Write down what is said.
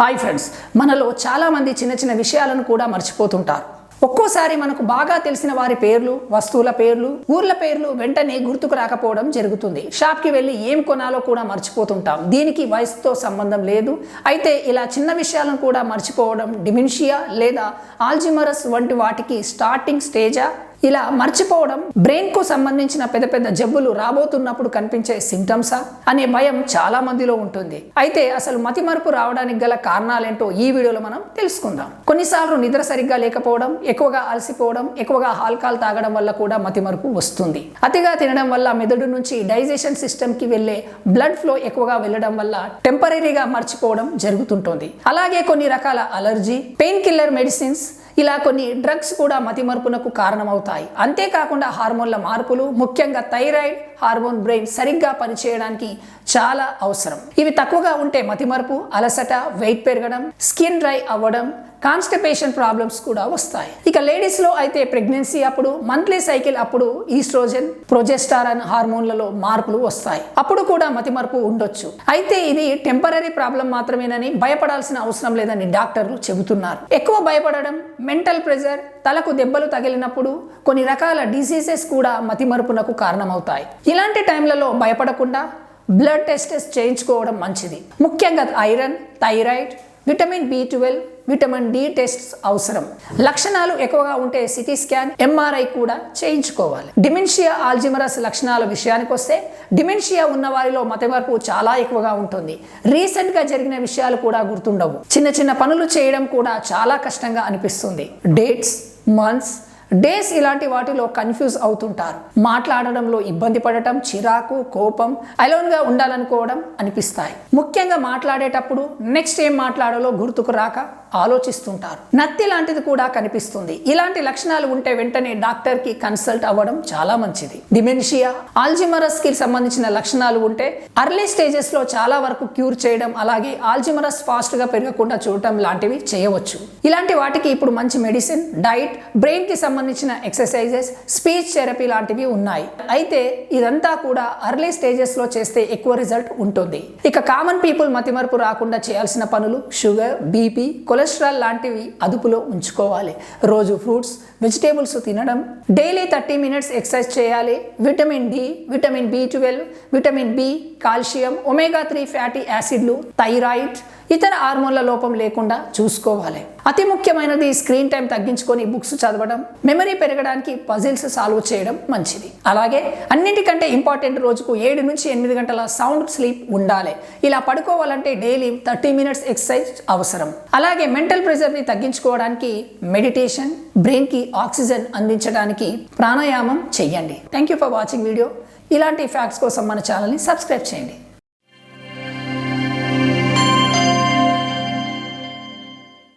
Hi friends మనలో చాలామంది చిన్న చిన్న విషయాలను కూడా మర్చిపోతుంటారు. ఒక్కోసారి మనకు బాగా తెలిసిన వారి పేర్లు వస్తువుల పేర్లు ఊర్ల పేర్లు వెంటనే గుర్తుకు రాకపోవడం జరుగుతుంది. షాప్కి వెళ్ళి ఏం కొనాలో కూడా మర్చిపోతుంటాం. దీనికి వయసుతో సంబంధం లేదు. అయితే ఇలా చిన్న విషయాలను కూడా మర్చిపోవడం డిమిన్షియా లేదా ఆల్జిమరస్ వంటి వాటికి స్టార్టింగ్ స్టేజా ఇలా మర్చిపోవడం బ్రెయిన్కు సంబంధించిన పెద్ద పెద్ద జబ్బులు రాబోతున్నప్పుడు కనిపించే సిమ్టమ్సా అనే భయం చాలా మందిలో ఉంటుంది. అయితే అసలు మతిమరుపు రావడానికి గల కారణాలేంటో ఈ వీడియోలో మనం తెలుసుకుందాం. కొన్నిసార్లు నిద్ర సరిగ్గా లేకపోవడం ఎక్కువగా అలసిపోవడం ఎక్కువగా ఆల్కహాల్ తాగడం వల్ల కూడా మతిమరుపు వస్తుంది. అతిగా తినడం వల్ల మెదడు నుంచి డైజెషన్ సిస్టమ్కి వెళ్ళే బ్లడ్ ఫ్లో ఎక్కువగా వెళ్ళడం వల్ల టెంపరీగా మర్చిపోవడం జరుగుతుంటుంది. అలాగే కొన్ని రకాల అలర్జీ పెయిన్ కిల్లర్ మెడిసిన్స్ ఇలా కొన్ని డ్రగ్స్ కూడా మతిమరుపునకు కారణమవుతాయి. అంతేకాకుండా హార్మోన్ల మార్పులు ముఖ్యంగా థైరాయిడ్ హార్మోన్ బ్రెయిన్ సరిగ్గా పనిచేయడానికి చాలా అవసరం. ఇవి తక్కువగా ఉంటే మతిమరుపు అలసట వెయిట్ పెరగడం స్కిన్ డ్రై అవ్వడం కాన్స్టిపేషన్ ప్రాబ్లమ్స్ కూడా వస్తాయి. ఇక లేడీస్లో అయితే ప్రెగ్నెన్సీ అప్పుడు మంత్లీ సైకిల్ అప్పుడు ఈస్ట్రోజన్ ప్రొజెస్టారన్ హార్మోన్లలో మార్పులు వస్తాయి. అప్పుడు కూడా మతిమరుపు ఉండొచ్చు. అయితే ఇది టెంపరీ ప్రాబ్లం మాత్రమేనని భయపడాల్సిన అవసరం లేదని డాక్టర్లు చెబుతున్నారు. ఎక్కువ భయపడడం మెంటల్ ప్రెజర్ తలకు దెబ్బలు తగిలినప్పుడు కొన్ని రకాల డిసీజెస్ కూడా మతిమరుపునకు కారణమవుతాయి. ఇలాంటి టైంలలో భయపడకుండా బ్లడ్ టెస్టెస్ చేయించుకోవడం మంచిది. ముఖ్యంగా iron thyroid vitamin B twelve vitamin D tests అవసరం. లక్షణాలు ఎక్కువగా ఉంటే సిటీ స్కాన్ ఎంఆర్ఐ కూడా చేయించుకోవాలి. డిమెన్షియా ఆల్జిమరస్ లక్షణాల విషయానికి వస్తే డిమెన్షియా ఉన్న వారిలో మతమర్పు చాలా ఎక్కువగా ఉంటుంది. రీసెంట్గా జరిగిన విషయాలు కూడా గుర్తుండవు. చిన్న చిన్న పనులు చేయడం కూడా చాలా కష్టంగా అనిపిస్తుంది. డేట్స్ మంత్స్ డేస్ ఇలాంటి వాటిలో కన్ఫ్యూజ్ అవుతుంటారు. మాట్లాడడంలో ఇబ్బంది పడటం చిరాకు కోపం అలోన్గా ఉండాలనుకోవడం అనిపిస్తాయి. ముఖ్యంగా మాట్లాడేటప్పుడు నెక్స్ట్ ఏం మాట్లాడాలో గుర్తుకు రాక ఆలోచిస్తుంటారు. నత్తి లాంటిది కూడా కనిపిస్తుంది. ఇలాంటి లక్షణాలు ఉంటే వెంటనే డాక్టర్కి కన్సల్ట్ అవ్వడం చాలా మంచిది. డిమెన్షియా ఆల్జిమరస్కి సంబంధించిన లక్షణాలు ఉంటే అర్లీ స్టేజెస్లో చాలా వరకు క్యూర్ చేయడం అలాగే ఆల్జిమరస్ ఫాస్ట్గా పెరగకుండా చూడటం లాంటివి చేయవచ్చు. ఇలాంటి వాటికి ఇప్పుడు మంచి మెడిసిన్ డైట్ బ్రెయిన్కి సంబంధించిన ఎక్సర్సైజెస్ స్పీచ్ థెరపీ లాంటివి ఉన్నాయి. అయితే ఇదంతా కూడా అర్లీ స్టేజెస్లో చేస్తే ఎక్కువ రిజల్ట్ ఉంటుంది. ఇక కామన్ పీపుల్ మతిమరుపు రాకుండా చేయాల్సిన పనులు షుగర్ బీపీ కొలెస్ట్రాల్ లాంటివి అదుపులో ఉంచుకోవాలి. రోజు ఫ్రూట్స్ వెజిటేబుల్స్ తినడం డైలీ థర్టీ మినిట్స్ ఎక్సర్సైజ్ చేయాలి. Vitamin D vitamin B twelve vitamin B calcium omega three fatty యాసిడ్లు thyroid ఇతర హార్మోన్ల లోపం లేకుండా చూసుకోవాలి. అతి ముఖ్యమైనది స్క్రీన్ టైం తగ్గించుకొని బుక్స్ చదవడం మెమరీ పెరగడానికి పజిల్స్ సాల్వ్ చేయడం మంచిది. అలాగే అన్నిటికంటే ఇంపార్టెంట్ రోజుకు ఏడు నుంచి ఎనిమిది గంటల సౌండ్ స్లీప్ ఉండాలి. ఇలా పడుకోవాలంటే డైలీ థర్టీ మినిట్స్ ఎక్సర్సైజ్ అవసరం. అలాగే మెంటల్ ప్రెషర్ని తగ్గించుకోవడానికి మెడిటేషన్ బ్రెయిన్కి ఆక్సిజన్ అందించడానికి ప్రాణాయామం చెయ్యండి thank you for watching video. ఇలాంటి ఫ్యాక్ట్స్ కోసం మన ఛానల్ని సబ్స్క్రైబ్ చేయండి.